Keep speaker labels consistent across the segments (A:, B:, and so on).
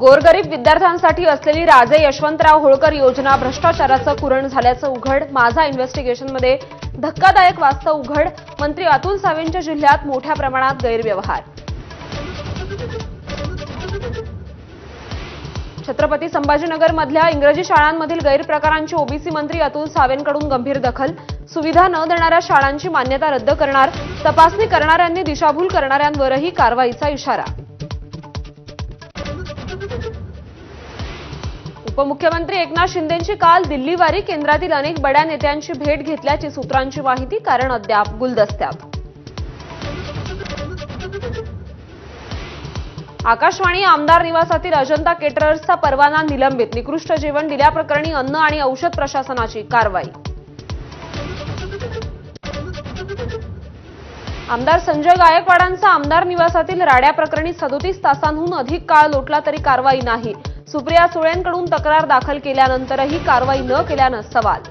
A: गोरगरीब विद्यार्थ्यांसाठी असलेली राजे यशवंतराव होळकर योजना भ्रष्टाचाराचं कुरण झाल्याचं उघड. माझा इन्व्हेस्टिगेशनमध्ये धक्कादायक वास्तव उघड. मंत्री अतुल सावेंच्या जिल्ह्यात मोठ्या प्रमाणात गैरव्यवहार. छत्रपती संभाजीनगरमधल्या इंग्रजी शाळांमधील गैरप्रकारांची ओबीसी मंत्री अतुल सावेंकडून गंभीर दखल. सुविधा न देणाऱ्या शाळांची मान्यता रद्द करणार. तपासणी करणाऱ्यांनी दिशाभूल करणाऱ्यांवरही कारवाईचा इशारा. उपमुख्यमंत्री एकनाथ शिंदेंची काल दिल्लीवारी केंद्रातील अनेक बड्या नेत्यांची भेट घेतल्याची सूत्रांची माहिती कारण अद्याप गुलदस्त्यात. आकाशवाणी आमदार निवासातील अजंता केटरर्सचा परवाना निलंबित. निकृष्ट जेवण दिल्याप्रकरणी अन्न आणि औषध प्रशासनाची कारवाई. आमदार संजय गायकवाडांचा आमदार निवासातील राड्या प्रकरणी सदोतीस तासांहून अधिक काळ लोटला तरी कारवाई नाही. सुप्रिया सुळेंकडून तक्रार दाखल केल्यानंतरही कारवाई न केल्यानं सवाल.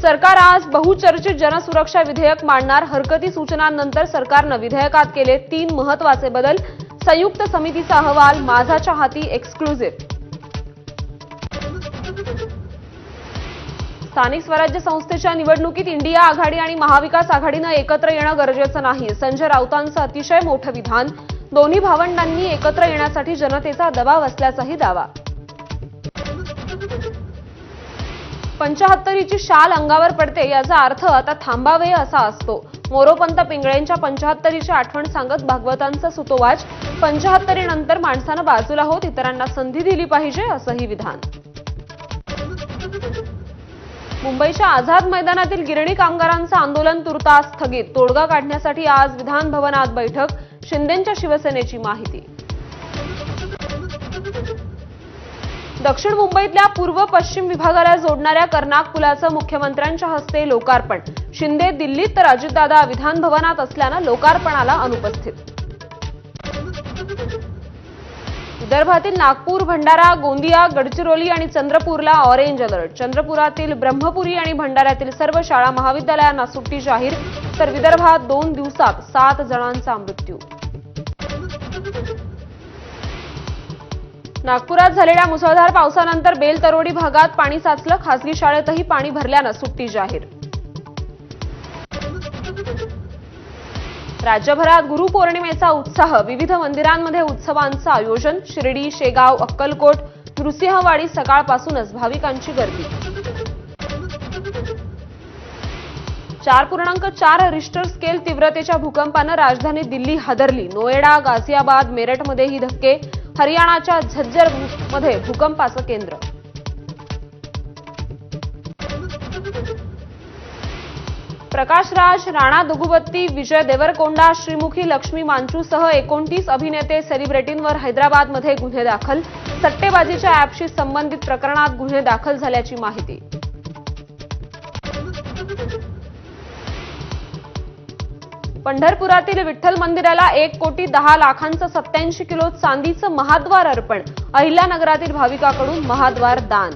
A: सरकार आज बहुचर्चित जनसुरक्षा विधेयक मांडणार. हरकती सूचनांनंतर सरकारनं विधेयकात केले तीन महत्त्वाचे बदल. संयुक्त समितीचा अहवाल माझाच्या हाती एक्सक्लुझिव्ह स्थानिक स्वराज्य संस्थेच्या निवडणुकीत इंडिया आघाडी आणि महाविकास आघाडीनं एकत्र येणं गरजेचं नाही. संजय राऊतांचं अतिशय मोठं विधान. दोन्ही भावंडांनी एकत्र येण्यासाठी जनतेचा दबाव असल्याचाही दावा. पंचाहत्तरीची शाल अंगावर पडते याचा अर्थ आता थांबावे असा असतो. मोरोपंत पिंगळेंच्या पंचाहत्तरीची आठवण सांगत भागवतांचा सुतोवाच पंचाहत्तरीनंतर माणसानं बाजूला होत इतरांना संधी दिली पाहिजे असंही विधान. मुंबईच्या आझाद मैदानातील गिरणी कामगारांचं आंदोलन तुर्तास स्थगित. तोडगा काढण्यासाठी आज विधान भवनात बैठक शिंदेंच्या शिवसेनेची माहिती. दक्षिण मुंबईतल्या पूर्व पश्चिम विभागाला जोडणाऱ्या कर्नाक पुलाचं मुख्यमंत्र्यांच्या हस्ते लोकार्पण. शिंदे दिल्लीत तर अजितदादा विधान भवनात असल्यानं लोकार्पणाला अनुपस्थित. विदर्भातील नागपूर भंडारा गोंदिया गडचिरोली आणि चंद्रपूरला ऑरेंज अलर्ट. चंद्रपुरातील ब्रह्मपुरी आणि भंडाऱ्यातील सर्व शाळा महाविद्यालयांना सुट्टी जाहीर. तर विदर्भात दोन दिवसात सात जणांचा मृत्यू. नागपुरात झालेल्या मुसळधार पावसानंतर बेलतरोडी भागात पाणी साचलं. खासगी शाळेतही पाणी भरल्यानं सुट्टी जाहीर. राज्यभरात गुरुपौर्णिमेचा उत्साह. विविध मंदिरांमध्ये उत्सवांचं आयोजन. शिर्डी शेगाव अक्कलकोट नृसिंहवाडी सकाळपासूनच भाविकांची गर्दी. चार पूर्णांक चार रिस्टर स्केल तीव्रतेच्या भूकंपानं राजधानी दिल्ली हादरली. नोएडा गाझियाबाद मेरठमध्येही धक्के. हरियाणाच्या झज्जरमध्ये भूकंपाचं केंद्र. प्रकाश राज राणा दुगुबत्ती विजय देवरकोंडा श्रीमुखी लक्ष्मी मांचूसह एकोणतीस अभिनेते सेलिब्रिटींवर हैदराबादमध्ये गुन्हे दाखल. सट्टेबाजीच्या ऍपशी संबंधित प्रकरणात गुन्हे दाखल झाल्याची माहिती. पंढरपुरातील विठ्ठल मंदिराला एक कोटी दहा लाखांचं सत्याऐंशी किलो चांदीचं महाद्वार अर्पण. अहिल्यानगरातील भाविकाकडून महाद्वार दान.